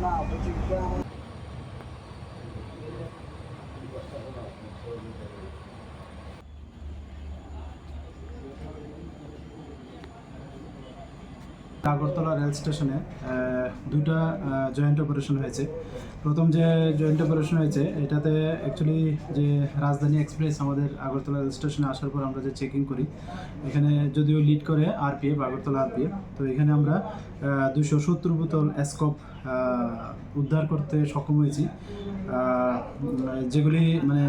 Now, but you Agartala rail স্টেশনে দুটা joint operation হয়েছে। প্রথম যে জয়েন্ট অপারেশন হয়েছে, এটাতে অ্যাকচুয়ালি যে রাজধানী এক্সপ্রেস আমাদের আগরতলা রেল স্টেশনে আসার পর আমরা যে চেকিং করি, এখানে যদিও লিড করে আরপিএফ আগরতলা আরপিএফ তো এখানে আমরা দুশো সত্তর বোতল স্কোপ উদ্ধার করতে সক্ষম হয়েছি। যেগুলি মানে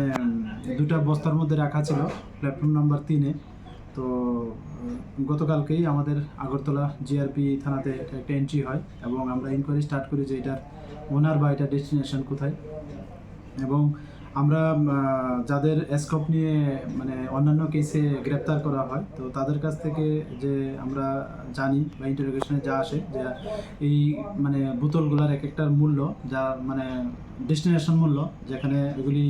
দুটা বস্তার মধ্যে রাখা ছিল প্ল্যাটফর্ম নাম্বার তিনে। তো গতকালকেই আমাদের আগরতলা জিআরপি থানাতে একটা এন্ট্রি হয় এবং আমরা ইনকোয়ারি স্টার্ট করি যে এটার ওনার বা এটার ডেস্টিনেশন কোথায়। এবং আমরা যাদের স্কোপ নিয়ে মানে অন্যান্য কেসে গ্রেপ্তার করা হয়, তো তাদের কাছ থেকে যে আমরা জানি বা ইন্টারোগেশনে যা আসে, যে এই মানে বোতলগুলোর এক একটার মূল্য, যা মানে ডেস্টিনেশন মূল্য, যেখানে এগুলি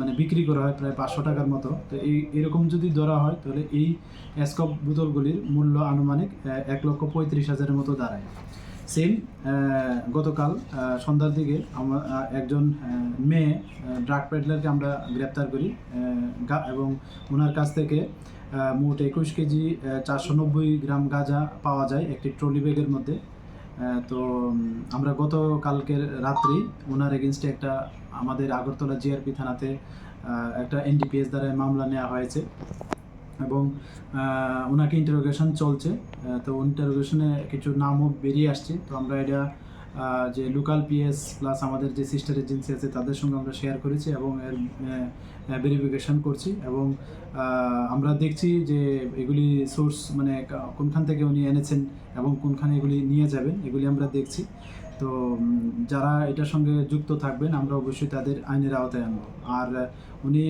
মানে বিক্রি করা হয় প্রায় পাঁচশো টাকার মতো, তো এই, এরকম যদি ধরা হয়, তাহলে এই স্কপ বোতলগুলির মূল্য আনুমানিক এক লক্ষ পঁয়ত্রিশ হাজারের মতো দাঁড়ায়। সেম গতকাল সন্ধ্যার দিকে আমরা একজন মেয়ে ড্রাগ পেডলারকে আমরা গ্রেপ্তার করি এবং ওনার কাছ থেকে মোট একুশ কেজি চারশো নব্বই গ্রাম গাঁজা পাওয়া যায় একটি ট্রলি ব্যাগের মধ্যে। তো আমরা গতকালকের রাত্রি ওনার এগেনস্টে একটা আমাদের আগরতলা জিআরপি থানাতে একটা এনডিপিএস দ্বারা মামলা নেওয়া হয়েছে। এবং ওনাকে ইন্টারোগেশন চলছে। তো ইন্টারোগেশনে কিছু নামও বেরিয়ে আসছে। তো আমরা এটা যে লোকাল পিএস প্লাস আমাদের যে সিস্টার এজেন্সি আছে, তাদের সঙ্গে আমরা শেয়ার করেছি এবং এর ভেরিফিকেশন করছি এবং আমরা দেখছি যে এগুলি সোর্স মানে কোনখান থেকে উনি এনেছেন এবং কোনখানে এগুলি নিয়ে যাবেন, এগুলি আমরা দেখছি। তো যারা এটার সঙ্গে যুক্ত থাকবেন, আমরা অবশ্যই তাদের আইনের আওতায় আনব। আর, উনি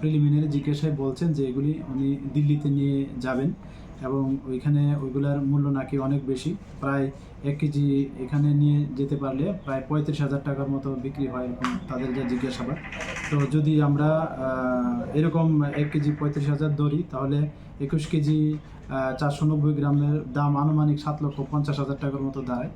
প্রিলিমিনারি জিজ্ঞাসায় বলছেন যে এগুলি উনি দিল্লিতে নিয়ে যাবেন। এবং ওইখানে ওইগুলার মূল্য নাকি অনেক বেশি। প্রায় এক কেজি এখানে নিয়ে যেতে পারলে প্রায় পঁয়ত্রিশ হাজার টাকার মতো বিক্রি হয় এরকম তাদের যা জিজ্ঞাসাবাদ। তো যদি আমরা এরকম এক কেজি পঁয়ত্রিশ হাজার ধরি, তাহলে একুশ কেজি চারশো নব্বই গ্রামের দাম আনুমানিক সাত লক্ষ পঞ্চাশ হাজার টাকার মতো দাঁড়ায়।